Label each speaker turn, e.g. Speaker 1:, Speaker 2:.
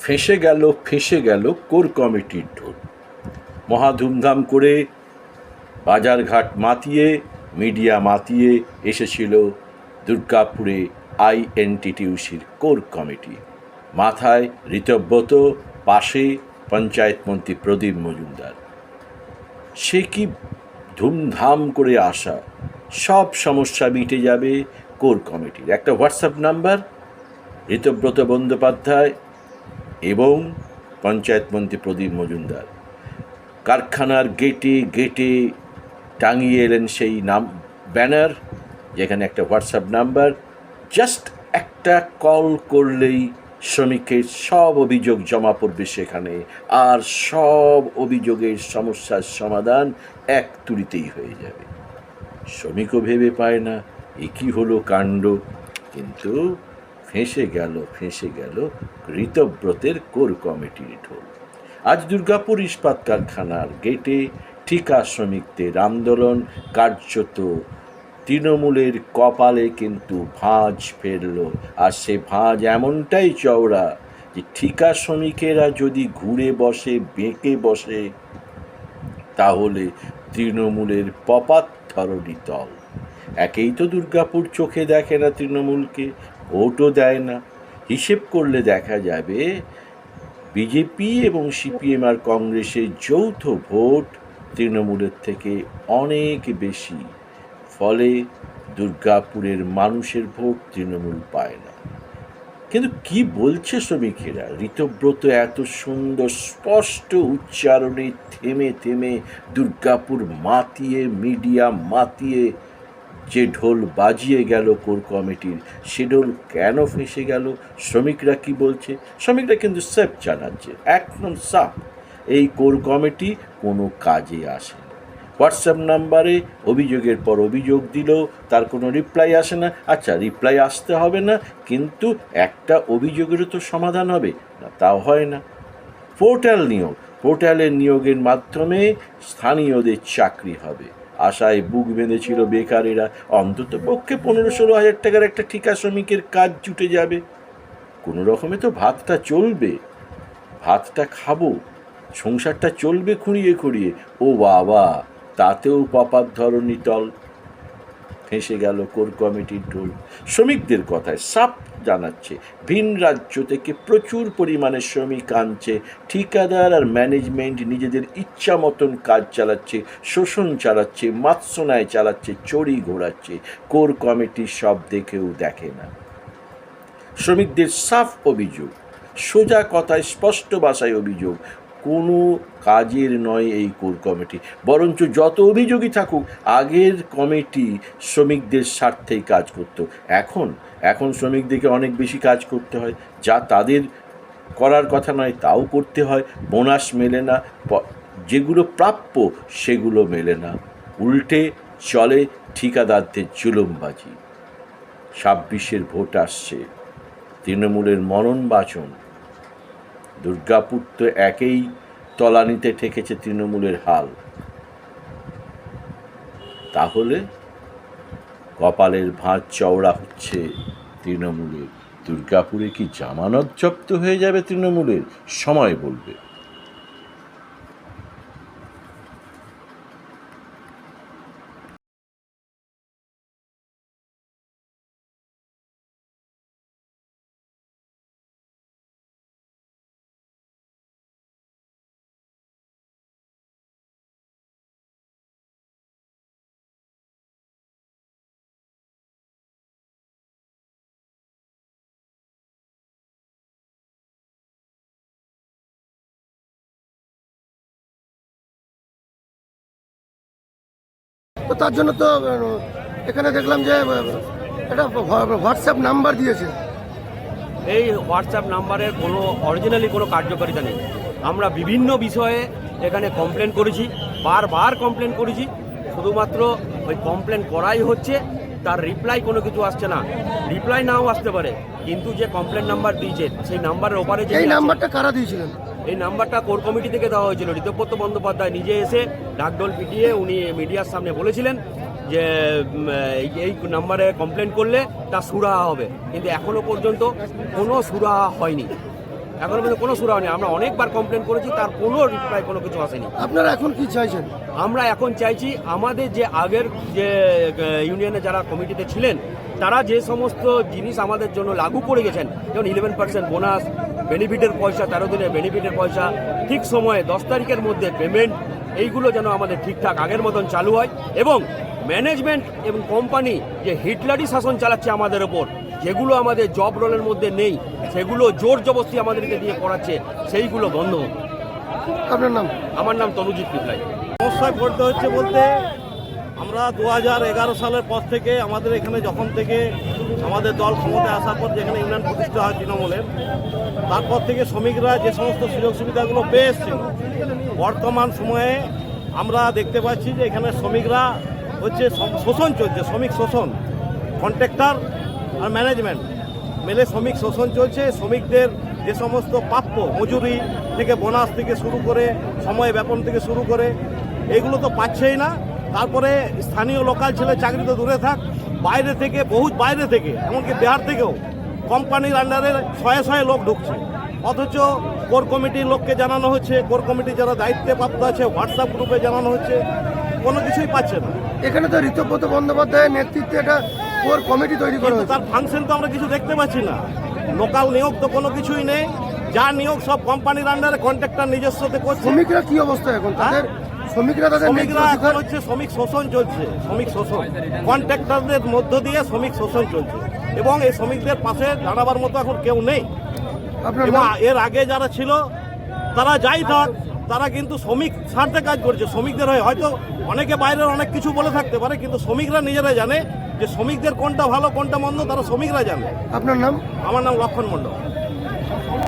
Speaker 1: ফেঁসে গেল ফেঁসে গেল কোর কমিটির ঢোল। মহা ধুমধাম করে বাজারঘাট মাতিয়ে, মিডিয়া মাতিয়ে এসেছিল দুর্গাপুরে আইএনটিটিউসির কোর কমিটি। মাথায় ঋতব্রত, পাশে পঞ্চায়েত মন্ত্রী প্রদীপ মজুমদার। সে কি ধুমধাম করে আসা? সব সমস্যা মিটে যাবে কোর কমিটির। একটা হোয়াটসঅ্যাপ নাম্বার? ঋতব্রত বন্দ্যোপাধ্যায় এবং পঞ্চায়েত মন্ত্রী প্রদীপ মজুমদার। কারখানার গেটে গেটে টাঙিয়ে এলেন সেই নাম, ব্যানার, যেখানে একটা হোয়াটসঅ্যাপ নাম্বার, জাস্ট একটা কল করলেই শ্রমিকের সব অভিযোগ জমা পড়বে সেখানে, আর সব অভিযোগের সমস্যার সমাধান এক তুড়িতেই হয়ে যাবে। শ্রমিকও ভেবে পায় না, এ কি হলো কাণ্ড, কিন্তু ফেঁসে গেল ফেঁসে গেল ঋতব্রতের কোর কমিটির ঢোল। আজ দুর্গাপুর ইস্পাত কারখানার গেটে ঠিকা শ্রমিকদের আন্দোলন, কার্যত তৃণমূলের কপালে কিন্তু ভাঁজ ফেলল। আর সে ভাঁজ এমনটাই চওড়া যে ঠিকা শ্রমিকেরা যদি ঘুরে বসে, বেঁকে বসে, তাহলে তৃণমূলের পপাত ধরণী তল একেই তো দুর্গাপুর চোখে দেখে না তৃণমূলকে। ভোটও দেয় না। হিসেব করলে দেখা যাবে বিজেপি এবং সিপিএম আর কংগ্রেসের যৌথ ভোট তৃণমূলের থেকে অনেক বেশি। ফলে দুর্গাপুরের মানুষের ভোট তৃণমূল পায় না। কিন্তু কি বলছে শ্রমিকেরা? ঋতব্রত এত সুন্দর স্পষ্ট উচ্চারণে থেমে থেমে দুর্গাপুর মাতিয়ে, মিডিয়া মাতিয়ে যে ঢোল বাজিয়ে গেল কোর কমিটির, সে ঢোল কেন ফেঁসে গেল? শ্রমিকরা কি বলছে? শ্রমিকরা কিন্তু সেফ জানাচ্ছে, একদম সাফ। এই কোর কমিটি কোনো কাজে আসে হোয়াটসঅ্যাপ নাম্বারে অভিযোগের পর অভিযোগ দিলেও তার কোনো রিপ্লাই আসে না। আচ্ছা রিপ্লাই আসতে হবে না, কিন্তু একটা অভিযোগেরও তো সমাধান হবে, না তাও হয় না। পোর্টাল নিয়োগ, পোর্টালের নিয়োগের মাধ্যমে স্থানীয়দের চাকরি হবে। আশায় বুক বেঁধেছিল বেকারেরা। অন্তত পক্ষে পনেরো ষোলো হাজার টাকার একটা ঠিকা শ্রমিকের কাজ জুটে যাবে। কোনো রকমে তো ভাতটা চলবে। ভাতটা খাব। সংসারটা চলবে খুঁড়িয়ে খুঁড়িয়ে। ও বাবা, তাতেও পাপার ধরনী তল ফেঁসে গেল কোর কমিটির ঢোল। শ্রমিকদের কথায় সাপ জানাচ্ছে। ভিন রাজ্য থেকে প্রচুর পরিমাণে শ্রমিক আনছে, ঠিকাদার আর ম্যানেজমেন্ট নিজেদের ইচ্ছা মতন কাজ চালাচ্ছে, শোষণ চালাচ্ছে, মাৎসনায় চালাচ্ছে, চড়ি ঘোরাচ্ছে, কোর কমিটি সব দেখেও দেখে না। শ্রমিকদের সাফ অভিযোগ, সোজা কথায় স্পষ্ট ভাষায় অভিযোগ কোনো কাজের নয় এই কোর কমিটি। বরঞ্চ যত অভিযোগই থাকুক, আগের কমিটি শ্রমিকদের স্বার্থেই কাজ করত। এখন এখন শ্রমিকদেরকে অনেক বেশি কাজ করতে হয়। যা তাদের করার কথা নয়, তাও করতে হয়। বোনাস মেলে না যেগুলো প্রাপ্য সেগুলো মেলে না। উল্টে চলে ঠিকাদারদের জুলুমবাজি ছাব্বিশের ভোট আসছে। তৃণমূলের মরণ বাচন দুর্গাপুর তো একেই তলানিতে ঠেকেছে তৃণমূলের হাল। তাহলে কপালের ভাঁজ চওড়া হচ্ছে তৃণমূলের। দুর্গাপুরে কি জামানত জব্দ হয়ে যাবে তৃণমূলের? সময় বলবে।
Speaker 2: তো তার জন্য তো এখানে দেখলাম যে একটা হোয়াটসঅ্যাপ নাম্বার দিয়েছে।
Speaker 3: এই হোয়াটসঅ্যাপ নাম্বারের কোনো অরিজিনালি কোনো কার্যকারিতা নেই। আমরা বিভিন্ন বিষয়ে এখানে কমপ্লেন করেছি বারবার কমপ্লেন করেছি। শুধুমাত্র ওই কমপ্লেন করাই হচ্ছে তার রিপ্লাই কোনো কিছু আসছে না। রিপ্লাই নাও আসতে পারে কিন্তু যে কমপ্লেন নাম্বার দিয়েছে সেই নাম্বারের ওপারে যে
Speaker 2: এই নাম্বারটা কারা দিয়েছিলেন?
Speaker 3: এই নাম্বারটা কোর কমিটি থেকে দেওয়া হয়েছিল। ঋতব্রত বন্দ্যোপাধ্যায় নিজে এসে ডাকডোল পিটিয়ে উনি মিডিয়ার সামনে বলেছিলেন যে এই- নাম্বারে কমপ্লেন করলে তা সুরাহা হবে। কিন্তু এখনও পর্যন্ত কোনো সুরাহা হয়নি। এখনও পর্যন্ত কোনো সুরা হয়নি। আমরা অনেকবার কমপ্লেন করেছি তার কোনো রিপ্লাই কোনো কিছু আসেনি।
Speaker 2: আপনারা এখন কি চাইছেন?
Speaker 3: আমরা এখন চাইছি আমাদের যে আগের যে ইউনিয়নে যারা কমিটিতে ছিলেন তারা যে সমস্ত জিনিস আমাদের জন্য লাগু করে গেছেন যেমন ইলেভেন পার্সেন্ট বোনাস বেনিফিটের পয়সা তেরো দিনের বেনিফিটের পয়সা ঠিক সময়ে দশ তারিখের মধ্যে পেমেন্ট এইগুলো যেন আমাদের ঠিকঠাক আগের মতন চালু হয় এবং ম্যানেজমেন্ট এবং কোম্পানি যে হিটলারি শাসন চালাচ্ছে আমাদের ওপর যেগুলো আমাদের জব রোলের মধ্যে নেই সেগুলো জোর জবস্তি আমাদেরকে দিয়ে করাচ্ছে সেইগুলো বন্ধ হোক।
Speaker 2: আপনার নাম
Speaker 3: আমার নাম তনুজিৎ পিপলাই
Speaker 4: সমস্যায় পড়তে হচ্ছে বলতে আমরা দু হাজার এগারো সালের পর থেকে আমাদের এখানে যখন থেকে আমাদের দল ক্ষমতায় আসার পর যেখানে ইউনিয়ন প্রতিষ্ঠা হয় তৃণমূলের, তারপর থেকে শ্রমিকরা যে সমস্ত সুযোগ সুবিধাগুলো পেয়ে বর্তমান সময়ে আমরা দেখতে পাচ্ছি যে এখানে শ্রমিকরা হচ্ছে শোষণ চলছে, শ্রমিক শোষণ কন্ট্রাক্টর আর ম্যানেজমেন্ট মেলে শ্রমিক শোষণ চলছে, শ্রমিকদের যে সমস্ত প্রাপ্য মজুরি থেকে বোনাস থেকে শুরু করে, সময় ব্যাপন থেকে শুরু করে, এগুলো তো পাচ্ছেই না। তারপরে স্থানীয় লোকাল ছেলে চাকরি তো দূরে থাক বাইরে থেকে বহুত বাইরে থেকে এমনকি বিহার থেকেও কোম্পানির আন্ডারে শয়ে শয়ে লোক ঢুকছে। অথচ কোর কমিটির লোককে জানানো হচ্ছে কোর কমিটি যারা দায়িত্বে প্রাপ্ত আছে হোয়াটসঅ্যাপ গ্রুপে জানানো হচ্ছে কোনো কিছুই পাচ্ছে না।
Speaker 2: এখানে তো ঋতব্রত বন্দ্যোপাধ্যায়ের নেতৃত্বে একটা কোর কমিটি তৈরি করা
Speaker 4: তার ফাংশন তো আমরা কিছু দেখতে পাচ্ছি না। লোকাল নিয়োগ তো কোনো কিছুই নেই। যা নিয়োগ সব কোম্পানির আন্ডারে কন্ট্রাক্টর নিজস্বতে করছে।
Speaker 2: শ্রমিকরা কি অবস্থা এখন? তাদের শ্রমিকরা তাদের?
Speaker 4: শ্রমিকরা এখন হচ্ছে শ্রমিক শোষণ চলছে শ্রমিক শোষণ। কন্ট্রাক্টরদের মধ্য দিয়ে শ্রমিক শোষণ চলছে। এবং এই শ্রমিকদের পাশে দাঁড়াবার মতো এখন কেউ নেই। এবং এর আগে যারা ছিল তারা যাই থাক তারা কিন্তু শ্রমিক স্বার্থে কাজ করছে। শ্রমিকদের হয়ে হয়তো অনেকে বাইরের অনেক কিছু বলে থাকতে পারে কিন্তু শ্রমিকরা নিজেরা জানে যে শ্রমিকদের কোনটা ভালো কোনটা মন্দ তারা শ্রমিকরা জানে।
Speaker 2: আপনার নাম?
Speaker 4: আমার নাম লক্ষণ মণ্ডল।